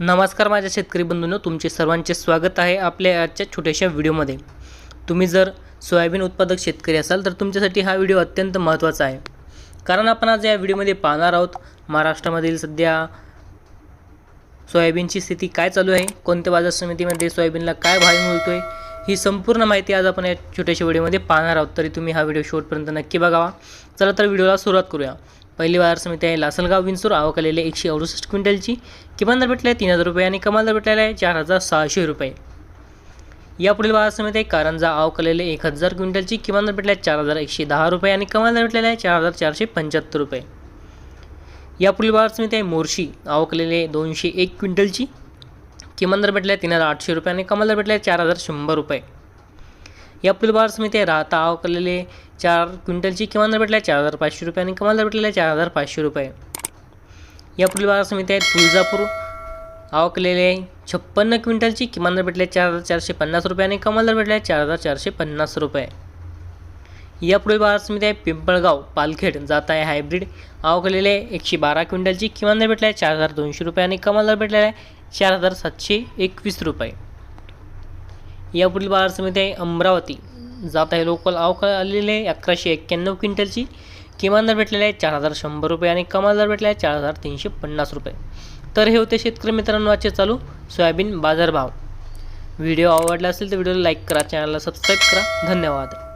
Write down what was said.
नमस्कार माझ्या शेतकरी बंधूंनो तुमचे सर्वांचे स्वागत आहे आपल्या आजच्या छोट्याशा व्हिडिओमध्ये. तुम्ही जर सोयाबीन उत्पादक शेतकरी असाल तर तुमच्यासाठी हा व्हिडिओ अत्यंत महत्त्वाचा आहे. कारण आपण आज या व्हिडिओमध्ये पाहणार आहोत महाराष्ट्रामधील सध्या सोयाबीनची स्थिती काय चालू आहे कोणत्या बाजार समितीमध्ये सोयाबीनला काय भाव मिळतो आहे ही संपूर्ण माहिती आज आपण या छोट्याशा व्हिडिओमध्ये पाहणार आहोत. तरी तुम्ही हा व्हिडिओ शेवटपर्यंत नक्की बघावा. चला तर व्हिडिओला सुरुवात करूया. पहिली बाजार समिती आहे लासलगाव विंचूर आवकलेले एकशे अडुसष्ट क्विंटलची. किमान दर भेटला आहे तीन हजार रुपये आणि कमाल दर भेटलेला आहे चार हजार सहाशे रुपये. यापुढील बाजार समिती आहे कारंजा आवकलेले एक हजार क्विंटलची. किमान दर भेटला आहे चार हजार एकशे दहा रुपये आणि कमाल दर भेटलेला आहे चार हजार चारशे पंच्याहत्तर रुपये. यापुढील बाजार समिती आहे मोर्शी आवकलेले दोनशे एक क्विंटलची. किमान दर भेटला आहे तीन हजार आठशे रुपये आणि कमाल दर भेटला आहे चार हजार शंभर रुपये. यापुढील बाजार समिती राहता आवकलेले चार क्विंटलची किमान दर भेटला आहे चार हजार पाचशे रुपये आणि कमाल दर भेटलेला आहे चार हजार पाचशे रुपये. यापुढील बाजार समिती आहे तुळजापूर आवकलेले छप्पन्न क्विंटलची किमान दर भेटले चार हजार चारशे पन्नास रुपये आणि कमाल दर भेटला चार हजार चारशे पन्नास रुपये. यापुढे बाजार समिती आहे पिंपळगाव पालखेड जात आहे हायब्रिड आवकलेले एकशे बारा क्विंटलची किमान दर भेटला आहे चार हजार दोनशे रुपये आणि कमाल दर भेटलेला आहे चार हजार सातशे एकवीस रुपये. यापुढील बाजार समिती आहे अमरावती. जात आहे लोकल अवकाळ आलेले आहे अकराशे एक्क्याण्णव क्विंटलची. किमान दर भेटलेला आहे चार हजार शंभर रुपये आणि कमाल दर भेटला आहे चार हजार तीनशे पन्नास रुपये. तर हे होते शेतकरी मित्रांनो आजचे चालू सोयाबीन बाजारभाव. व्हिडिओ आवडला असेल तर व्हिडिओला लाईक करा चॅनलला सबस्क्राईब करा. धन्यवाद.